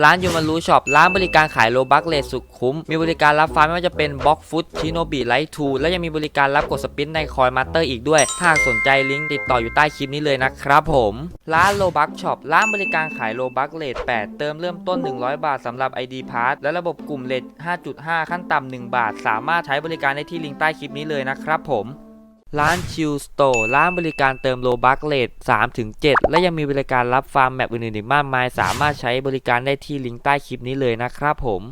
ร้านยูมารูช็อปร้านบริการขายโลบักเลสสุดคุ้ม มีบริการรับฟาร์มไม่ว่าจะเป็นบล็อกฟุตชิโนบิไลท์ทูและยังมีบริการรับกดสปินในคอยมาสเตอร์อีกด้วย ถ้าสนใจลิงก์ติดต่ออยู่ใต้คลิปนี้เลยนะครับผม ร้านโลบักช็อปร้านบริการขายโลบักเลท8เติมเริ่มต้น 100 บาทสำหรับ ID p a s s และระบบกลุ่มเลท5.5 ขั้นต่ำ1บาท สามารถใช้บริการได้ที่ลิงก์ใต้คลิปนี้เลยนะครับผม ร้านชิลสโตร์ร้านบริการเติมโลบักเลท3-7และยังมีบริการรับฟาร์มแมปอื่นๆอีกมากมาย สามารถใช้บริการได้ที่ลิงก์ใต้คลิปนี้เลยนะครับผม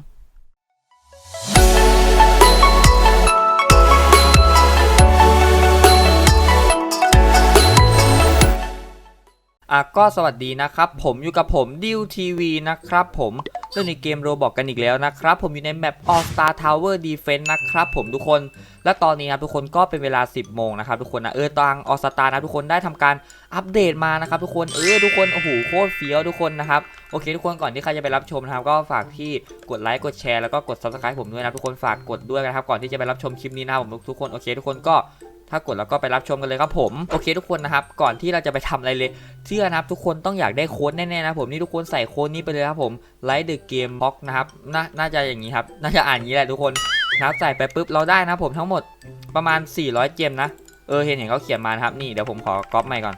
อะก็สวัสดีนะครับ ผมอยู่กับผมดิวทีวีนะครับผมเล่นในเกมโรบอกกันอีกแล้วนะครับ ผมอยู่ในแมป All Star Tower Defense นะครับผมทุกคน และตอนนี้ครับทุกคนก็เป็นเวลา 10 โมงนะครับทุกคนนะเออตังออสตานะทุกคนได้ทำการอัปเดตมานะครับทุกคนเออทุกคนโอ้โหโคตรเฟี้ยวทุกคนนะครับโอเคทุกคนก่อนที่ใครจะไปรับชมนะครับก็ฝากที่กดไลค์กดแชร์แล้วก็กด subscribe ผมด้วยนะทุกคนฝากกดด้วยนะครับก่อนที่จะไปรับชมคลิปนี้นะผมทุกคนโอเค ทุกคนก็ถ้ากดแล้วก็ไปรับชมกันเลยครับผมโอเคทุกคนนะครับก่อนที่เราจะไปทำอะไรเลยเชื่อนะครับทุกคนต้องอยากได้โค้ดแน่ๆนะผมนี่ทุกคนใส่โค้ดนี้ไปเลยครับผมไลท์เดอะเกมบ็อกนะครับนน่าจะอย่างนี้ครับน่าจะอ่านอย่างนี้แหละทุกคน นะครับใส่ไปปุ๊บเราได้นะผมทั้งหมดประมาณ 400 เจมนะ เออเห็นเห็นเขาเขียนมานะครับนี่เดี๋ยวผมขอก๊อปใหม่ก่อน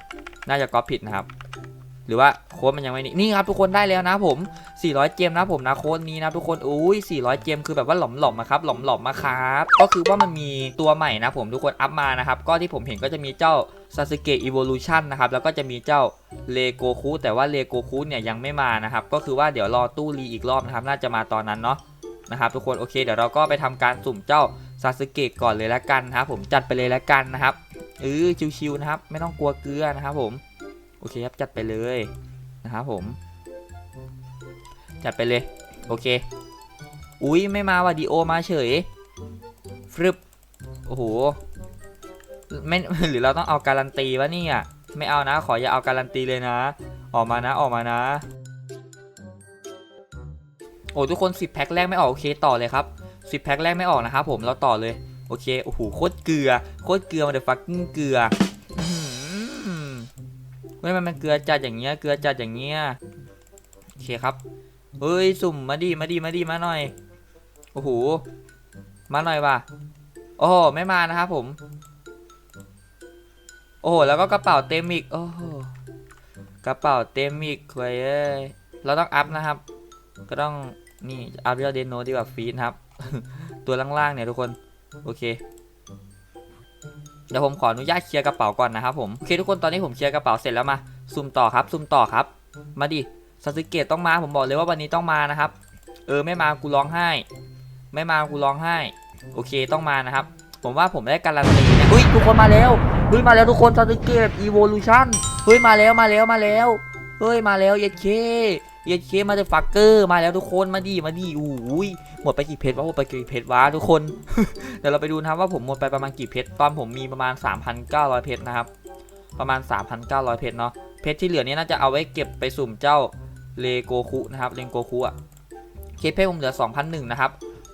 น่าจะก๊อปผิดนะครับ หรือว่าโค้ดมันยังไม่นี่นี่ครับทุกคนได้แล้วนะผม 400 เจมนะผมนะโค้ดนี้นะทุกคนอุ้ย400 เจมคือแบบว่าหลอมๆนะครับหลอมๆมมาครับก็คือว่ามันมีตัวใหม่นะผมทุกคนอัพมานะครับก็ที่ผมเห็นก็จะมีเจ้า Sasuke Evolution นะครับแล้วก็จะมีเจ้าเลโกคุแต่ว่าเลโกคุเนี่ยยังไม่มานะครับก็คือว่าเดี๋ยวรอตู้รีอีกรอบนะครับน่าจะมาตอนนั้นเนาะ นะครับทุกคนโอเคเดี๋ยวเราก็ไปทำการสุ่มเจ้า Sasuke ก่อนเลยละกันนะครับผมจัดไปเลยละกันนะครับเออชิวๆนะครับ ไม่ต้องกลัวเกลือนะครับผมโอเคครับจัดไปเลยนะครับผม จัดไปเลยโอเค อุ้ยไม่มาว่ะดีโอมาเฉยฟรึบโอ้โหไม่หรือเราต้องเอาการันตีวะเนี่ยไม่เอานะ ขออย่าเอาการันตีเลยนะ ออกมานะออกมานะ โอ้ทุกคน 10 แพ็คแรกไม่ออกโอเคต่อเลยครับ 10 แพ็คแรกไม่ออกนะครับผมเราต่อเลยโอเคโอ้โหโคตรเกลือโคตรเกลือมาเดฟักกิ้งเกลืออื้อหือเฮ้ยมันมันเกลือจัดอย่างเงี้ยเกลือจัดอย่างเงี้ยโอเคครับเฮ้ยสุ่มมาดิมาดิมาดิมาหน่อยโอ้โหมาหน่อยว่ะโอ้โหไม่มานะครับผม โอ้โหแล้วก็กระเป๋าเต็มอีกโอ้โหกระเป๋าเต็มอีกเว้ยเอ้ยเราต้องอัพนะครับ ก็ต้องนี่อัพยอดเดนโนดีกว่าฟีนครับ ตัวล่างๆเนี่ยทุกคน โอเค เดี๋ยวผมขออนุญาตเคลียร์กระเป๋าก่อนนะครับผม โอเคทุกคนตอนนี้ผมเคลียร์กระเป๋าเสร็จแล้วมาสุ่มต่อครับสุ่มต่อครับ มาดิซาสึเกะต้องมาผมบอกเลยว่าวันนี้ต้องมานะครับ เออไม่มากูร้องไห้ ไม่มากูร้องไห้ โอเคต้องมานะครับ ผมว่าผมได้การันตีเนี่ยเฮ้ยทุกคนมาแล้วเฮ้ยมาแล้วทุกคนซาสึเกะแบบอีโวลูชันเฮ้ยมาแล้วมาแล้วมาแล้วเฮ้ยมาแล้วเย็ดเค เยเคมาเดฟักเกอร์มาแล้วทุกคนมาดีมาดีอุ้ยหมดไปกี่เพชรวะหมดไปกี่เพชรวะทุกคน เดี๋ยวเราไปดูนะครับว่าผมหมดไปประมาณกี่เพชรตอนผมมีประมาณ 3,900 เพชรนะครับ ประมาณ 3,900 เพชรเนาะเพชรที่เหลือนี้น่าจะเอาไว้เก็บไปสุ่มเจ้าเลโกคุนะครับเลโกคุอะเคสเพชรผมเหลือ 2,001นะครับ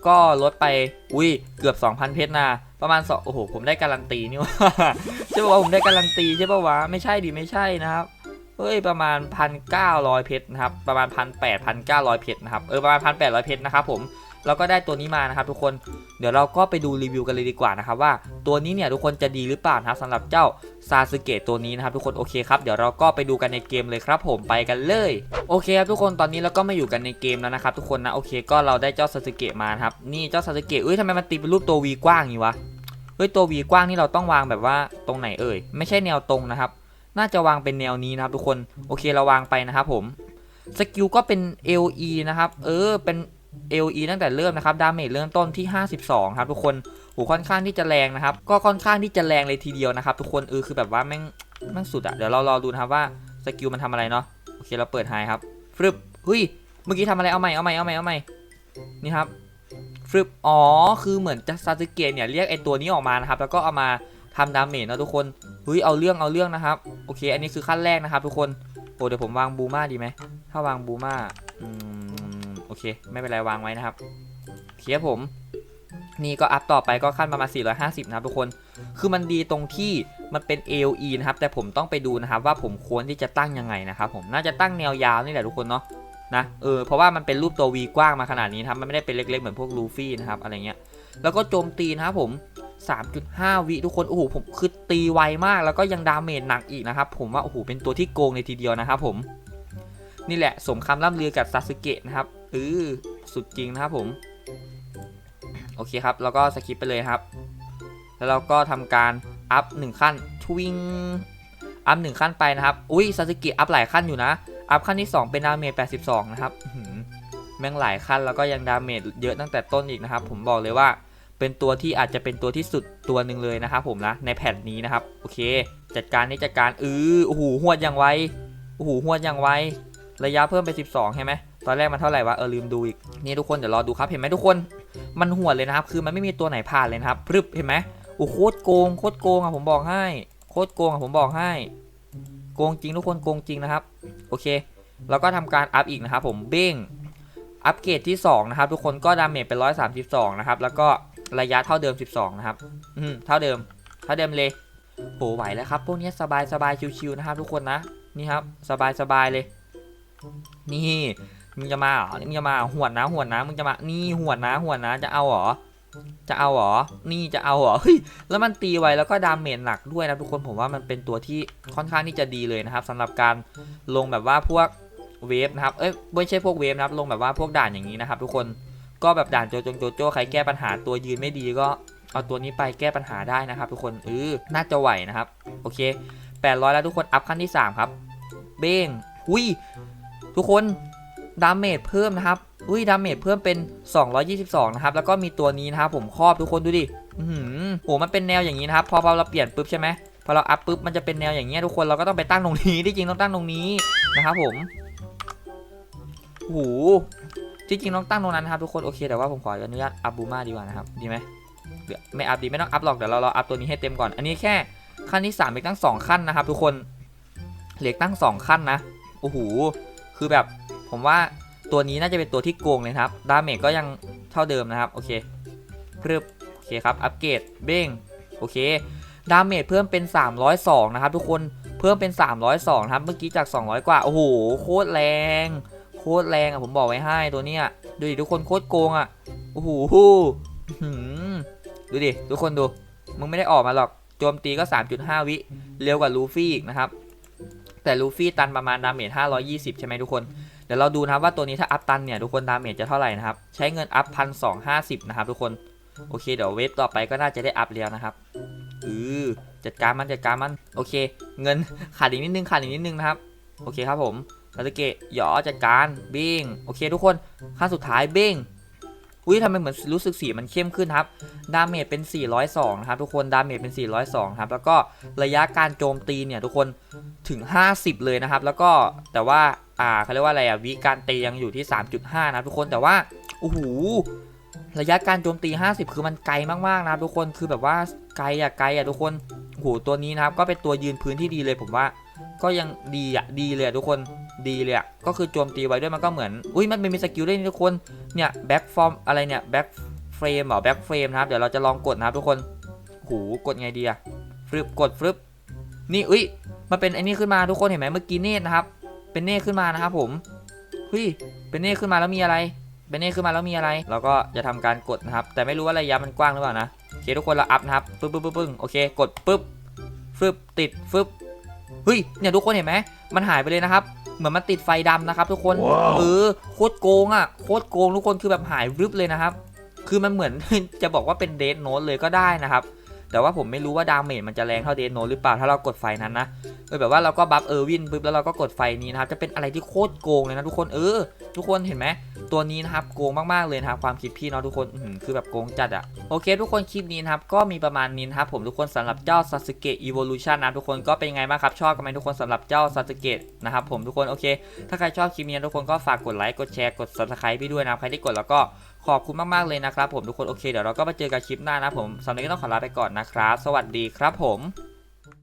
ก็ลดไปอุ้ยเกือบ 2,000 เพชรนะประมาณสองโอ้โหผมได้การันตีนี่ว่าใช่ป่าวะผมได้การันตีใช่ป่าวะไม่ใช่ดิไม่ใช่นะครับ เฮ้ยประมาณ 1,900 เพชรนะครับประมาณ 1,800 1,900 เพชรนะครับเออประมาณ 1,800 เพชรนะครับผมเราก็ได้ตัวนี้มานะครับทุกคนเดี๋ยวเราก็ไปดูรีวิวกันเลยดีกว่านะครับว่าตัวนี้เนี่ยทุกคนจะดีหรือเปล่านะครับสำหรับเจ้าซาสึเกะตัวนี้นะครับทุกคนโอเคครับเดี๋ยวเราก็ไปดูกันในเกมเลยครับผมไปกันเลยโอเคครับทุกคนตอนนี้เราก็มาอยู่กันในเกมแล้วนะครับทุกคนนะโอเคก็เราได้เจ้าซาสึเกะมาครับนี่เจ้าซาสึเกะเอ้ยทำไมมันตีเป็นรูปตัววีกว้างอย่างนี้วะเฮ้ยตัววีกว้างนี่เราต้องวางแบบว่าตรงไหนเอ่ยไม่ใช่แนวตรงนะครับ น่าจะวางเป็นแนวนี้นะครับทุกคนโอเคเราวางไปนะครับผมสกิลก็เป็น LE นะครับเออเป็น LE ตั้งแต่เริ่มนะครับดาเมจเริ่มต้นที่ 52 ครับทุกคนโหค่อนข้างที่จะแรงนะครับ ก็ค่อนข้างที่จะแรงเลยทีเดียวนะครับ ทุกคนเออคือแบบว่าแม่งแม่งสุดอะเดี๋ยวเรารอดูนะครับว่าสกิลมันทำอะไรเนาะโอเคเราเปิดไฮครับฟรึบเฮ้ยเมื่อกี้ทำอะไรเอาใหม่เอาใหม่เอาใหม่เอาใหม่นี่ครับฟรึบอ๋อคือเหมือนจะซาสึเกะเนี่ยเรียกไอตัวนี้ออกมานะครับแล้วก็เอามาทำดาเมจนะทุกคน ฮ้ยเอาเรื่องเอาเรื่องนะครับโอเค อันนี้คือขั้นแรกนะครับ ทุกคนโอ้เดี๋ยวผมวางบูมาดีไหมถ้าวางบูมาอืมโอเค ไม่เป็นไรวางไว้นะครับเคียผม นี่ก็อัพต่อไปก็ขั้นประมาณ450 นะครับทุกคน คือมันดีตรงที่มันเป็น AOE นะครับ แต่ผมต้องไปดูนะครับ ว่าผมควรที่จะตั้งยังไงนะครับผมน่าจะตั้งแนวยาวนี่แหละทุกคนเนาะนะเออเพราะว่ามันเป็นรูปตัว V กว้างมาขนาดนี้ครับมันไม่ได้เป็นเล็กๆ เหมือนพวกลูฟี่นะครับอะไรเงี้ยแล้วก็โจมตีนะครับผม 3.5 วิทุกคน โอ้โห ผมคือตีไวมาก แล้วก็ยังดาเมจหนักอีกนะครับ ผมว่า โอ้โห เป็นตัวที่โกงในทีเดียวนะครับผม นี่แหละ สมคำล่ำลือกับซาสึเกะนะครับเออสุดจริงนะครับผม โอเคครับ แล้วก็สกิปไปเลยครับ แล้วเราก็ทำการอัพหนึ่งขั้นทวิงอัพหนึ่งขั้นไปนะครับ อุ้ยซาสึเกะอัพหลายขั้นอยู่นะ อัพขั้นที่ 2 เป็นดาเมจ82 นะครับแม่งหลายขั้นแล้วก็ยังดาเมจเยอะตั้งแต่ต้นอีกนะครับ ผมบอกเลยว่า เป็นตัวที่อาจจะเป็นตัวที่สุดตัวหนึ่งเลยนะครับผมนะในแผ่นนี้นะครับโอเค จัดการนี่จัดการเออโอ้โหหวดอย่างไวโอ้โหหวดอย่างไวระยะเพิ่มไป 12ใช่ไหมตอนแรกมันเท่าไหร่วะเออลืมดูอีกนี่ทุกคนเดี๋ยวรอดูครับเห็นไหมทุกคนมันหัวดเลยนะครับ คือมันไม่มีตัวไหนผ่านเลยนะครับพรึบเห็นไหมโอ้โคตรโกงโคตรโกงอะผมบอกให้โคตรโกงอะผมบอกให้ โกงจริงทุกคนโกงจริงนะครับโอเคแล้วก็ทำการอัพอีกนะครับผมเบ้งอัปเกรดที่2นะครับทุกคนก็ดาเมจเป็น132นะครับแล้วก็ ระยะเท่าเดิม 12 นะครับ อืมเท่าเดิม เท่าเดิมเลยโหไหวแล้วครับ พวกนี้สบายสบายชิวๆนะครับ ทุกคนนะ นี่ครับ สบายสบายเลย นี่มึงจะมาเหรอมึงจะมาหวดนะหวดนะมึงจะมา นี่หวดนะหวดนะ จะเอาเหรอ จะเอาเหรอ นี่จะเอาเหรอ เฮ้ย แล้วมันตีไวแล้วก็ดาเมจหนักด้วยนะทุกคน ผมว่ามันเป็นตัวที่ค่อนข้างที่จะดีเลยนะครับสำหรับการลงแบบว่าพวกเวฟนะครับ เอ้ย ไม่ใช่พวกเวฟนะครับ ลงแบบว่าพวกด่านอย่างนี้นะครับ ทุกคน ก็แบบด่านโจโจโจโจใครแก้ปัญหาตัวยืนไม่ดีก็เอาตัวนี้ไปแก้ปัญหาได้นะครับ ทุกคนเออน่าจะไหวนะครับ โอเค 800 แล้วทุกคนอัพขั้นที่ 3 ครับ เบ้งอุ้ยทุกคนดาเมจเพิ่มนะครับอุ้ยดาเมจเพิ่มเป็น 222 นะครับ แล้วก็มีตัวนี้นะครับผมครอบทุกคนดูดิอือหือโหมันเป็นแนวอย่างนี้นะครับ พอเราเปลี่ยนปุ๊บใช่ไหมพอเราอัพปุ๊บมันจะเป็นแนวอย่างเงี้ยทุกคนเราก็ต้องไปตั้งตรงนี้ที่จริงต้องตั้งตรงนี้นะครับผมโอ้โห จริงต้องตั้งตรงนั้นนะครับทุกคนโอเคแต่ว่าผมขออนุญาตอัพบูมาดีกว่านะครับดีไหมเดี๋ยวไม่อัพดีไม่ต้องอัพหรอกเดี๋ยวเราเราอัพตัวนี้ให้เต็มก่อน อันนี้แค่ขั้นที่3อีกตั้ง 2 ขั้นนะครับ ทุกคนเหลืออกตั้ง 2 ขั้นนะโอ้โหคือแบบผมว่าตัวนี้น่าจะเป็นตัวที่โกงเลยครับดาเมจก็ยังเท่าเดิมนะครับโอเคพรึบโอเคครับอัปเกรดเบ้งโอเคดาเมจเพิ่มเป็น 302 นะครับ ทุกคนเพิ่มเป็น 302 นะครับ เมื่อกี้จาก 200 กว่า โอ้โห โคตรแรง โคตรแรงอะผมบอกไว้ให้ตัวเนี้ยดูดิทุกคนโคตรโกงอะโอ้โหหืมดูดิทุกคนดู มึงไม่ได้ออกมาหรอกโจมตีก็ 3.5 วิเร็วกว่าลูฟี่อีกนะครับ แต่ลูฟี่ตันประมาณดาเมจ520 ใช่ไหมทุกคน เดี๋ยวเราดูนะครับว่าตัวนี้ถ้าอัพตันเนี่ยทุกคนดาเมจจะเท่าไหร่นะครับ ใช้เงินอัพพันสองห้าสิบนะครับทุกคนโอเคเดี๋ยวเวฟต่อไปก็น่าจะได้อัพแล้วนะครับอือจัดการมันจัดการมันโอเค เงินขาดอีกนิดนึงขาดอีกนิดนึงนะครับ โอเคครับผม ซาสึเกะหยอจัดการเบ้งโอเคทุกคนขั้นสุดท้ายเบ้งอุ้ยทำไมเหมือนรู้สึกสีมันเข้มขึ้นครับ ดาเมจเป็น 402 นะครับ ทุกคน ดาเมจเป็น 402 ครับ แล้วก็ระยะการโจมตีเนี่ยทุกคนถึง 50 เลยนะครับ แล้วก็แต่ว่า อ่าเขาเรียกว่าอะไรอะวิการตียังอยู่ที่ 3.5 นะทุกคน แต่ว่า โอ้โห ระยะการโจมตี 50 คือมันไกลมากๆนะครับทุกคน คือแบบว่าไกลอะไกลอะทุกคนโอ้โห ตัวนี้นะครับ ก็เป็นตัวยืนพื้นที่ดีเลยผมว่า ก็ยังดีอะดีเลยอะทุกคนดีเลยอะก็คือโจมตีไว้ด้วยมันก็เหมือนอุ้ยมันเป็นมีสกิลด้วยนี่ทุกคนเนี่ยแบ็กฟอร์มอะไรเนี่ยแบ็กเฟรมเหรอแบ็กเฟรมนะครับเดี๋ยวเราจะลองกดนะครับทุกคนโหกดไงดีอะฟึบกดฟึบนี่อุ้ยมาเป็นไอ้นี่ขึ้นมาทุกคนเห็นไหมเมื่อกี้เนตนะครับ เป็นเนตขึ้นมานะครับผมเฮ้ยเป็นเนตขึ้นมาแล้วมีอะไรเป็นเนตขึ้นมาแล้วมีอะไร เราก็จะทำการกดนะครับ แต่ไม่รู้ว่าระยะมันกว้างหรือเปล่านะโอเคทุกคนเราอัพนะครับปึ๊บปึ๊บปึ๊บปึ๊บโอเคกดปึ๊บฟึบติดฟึบ ฮ้ยเนี่ยทุกคนเห็นไหมมันหายไปเลยนะครับเหมือนมันติดไฟดำนะครับ ทุกคน เออโคตรโกงอะโคตรโกงทุกคนคือแบบหายรึบเลยนะครับ คือมันเหมือนจะบอกว่าเป็นเด n โน e เลยก็ได้นะครับ แต่ว่าผมไม่รู้ว่าดาเมจมันจะแรงเท่าเด n โนหรือเปล่าถ้าเรากดไฟนั้นนะเออแบบว่าเราก็บัฟเออร์วินปุ๊บแล้วเราก็กดไฟนี้นะครับจะเป็นอะไรที่โคตรโกงเลยนะทุกคนเออ ทุกคนเห็นไหมตัวนี้นะครับโกงมากๆเลยนะครับความคิดพี่เนาะทุกคนคือแบบโกงจัดอะโอเค ทุกคนคลิปนี้นะครับก็มีประมาณนี้นะครับผมทุกคนสำหรับเจ้า Sasuke Evolution นะทุกคนก็เป็นไงบ้างครับชอบกันไหมทุกคนสำหรับเจ้า Sasuke นะครับผมทุกคนโอเค ถ้าใครชอบคลิปนี้ทุกคนก็ฝากกดไลค์กดแชร์กด subscribe พี่ด้วยนะใครที่กดแล้วก็ ขอบคุณมากๆเลยนะครับผมทุกคนโอเคเดี๋ยวเราก็มาเจอกันคลิปหน้านะผมสำหรับนี้ต้องขอลาไปก่อนนะครับ สวัสดีครับผม